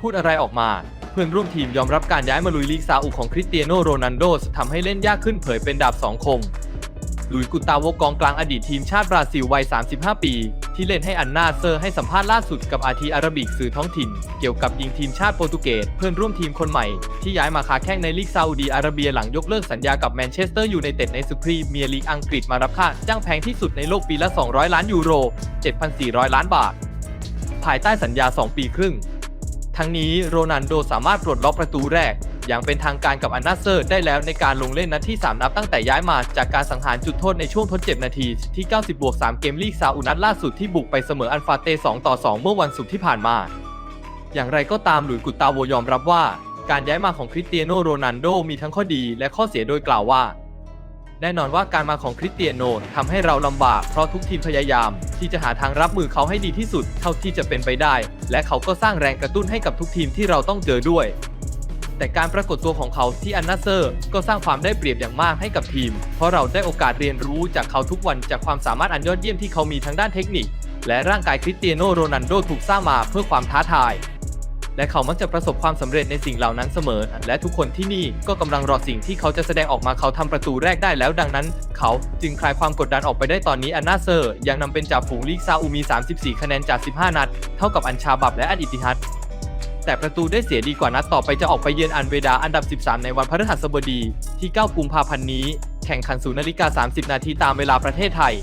พูดอะไรออกมา เพื่อนร่วมทีมยอมรับการย้ายมาลุยลีกซาอุของคริสเตียโนโรนัลโดทำให้เล่นยากขึ้นเผยเป็นดาบสองคมลุยกุตาโวกองกลางอดีตทีมชาติบราซิลวัย 35 ปี ที่เล่นให้อันนาเซอร์ให้สัมภาษณ์ล่าสุดกับอาทีอาราบิกสื่อท้องถิ่น เกี่ยวกับยิงทีมชาติโปรตุเกสเพื่อนร่วมทีมคนใหม่ ที่ย้ายมาค้าแข่งในลีกซาอุดีอาระเบียหลังยกเลิกสัญญากับแมนเชสเตอร์ยูไนเต็ดในสุพรีเมียร์ลีกอังกฤษมารับค่าจ้างแพงที่สุดในโลกปีละ 200 ล้านยูโร 7,400 ล้านบาท ภายใต้สัญญา 2 ปีครึ่ง ทั้งนี้โรนัลโดสามารถปลดล็อกประตูแรก อย่างเป็นทางการกับอันนาเซอร์ได้แล้วในการลงเล่นนัดที่ 3 นับตั้งแต่ย้ายมาจากการสังหารจุดโทษในช่วงทดเจ็บนาทีที่ 90บวก3เกมลีกซาอุนัดล่าสุดที่บุกไปเสมออันฟาเต 2 ต่อ 2 เมื่อวันศุกร์ที่ผ่านมา อย่างไรก็ตามหลุยส์กุตาโวยอมรับว่า การย้ายมาของคริสเตียโนโรนัลโดมีทั้งข้อดีและข้อเสียโดยกล่าวว่า แน่นอนว่าการมาของคริสเตียโนทำให้เราลำบากเพราะทุกทีมพยายาม ที่จะหาทางรับมือเขาให้ดีที่สุดเท่าที่จะเป็นไปได้ และเขาก็สร้างแรงกระตุ้นให้กับทุกทีมที่เราต้องเจอด้วย แต่การปรากฏตัวของเขาที่อันนาเซอร์ ก็สร้างความได้เปรียบอย่างมากให้กับทีม เพราะเราได้โอกาสเรียนรู้จากเขาทุกวันจากความสามารถอันยอดเยี่ยมที่เขามีทั้งด้านเทคนิค และร่างกายคริสเตียโนโรนัลโดถูกสร้างมาเพื่อความท้าทาย และเขามักจะประสบความสำเร็จในสิ่งเหล่านั้นเสมอ และทุกคนที่นี่ก็กำลังรอสิ่งที่เขาจะแสดงออกมาเขาทำประตูแรกได้แล้วดังนั้น เขาจึงคลายความกดดันออกไปได้ตอนนี้อันนาเซอร์ยังนำเป็นจ่าฝูงลีกซาอุมี 34 คะแนนจาก 15 นัด เท่ากับอันชาบับและอันอิติฮัดแต่ประตูได้เสียดีกว่านัดต่อไปจะออกไปเยือนอันเวดาอันดับ 13 ในวันพฤหัสบดีที่ 9 กุมภาพันธ์นี้ แข่งขัน0นาฬิกา 30 นาทีตามเวลาประเทศไทย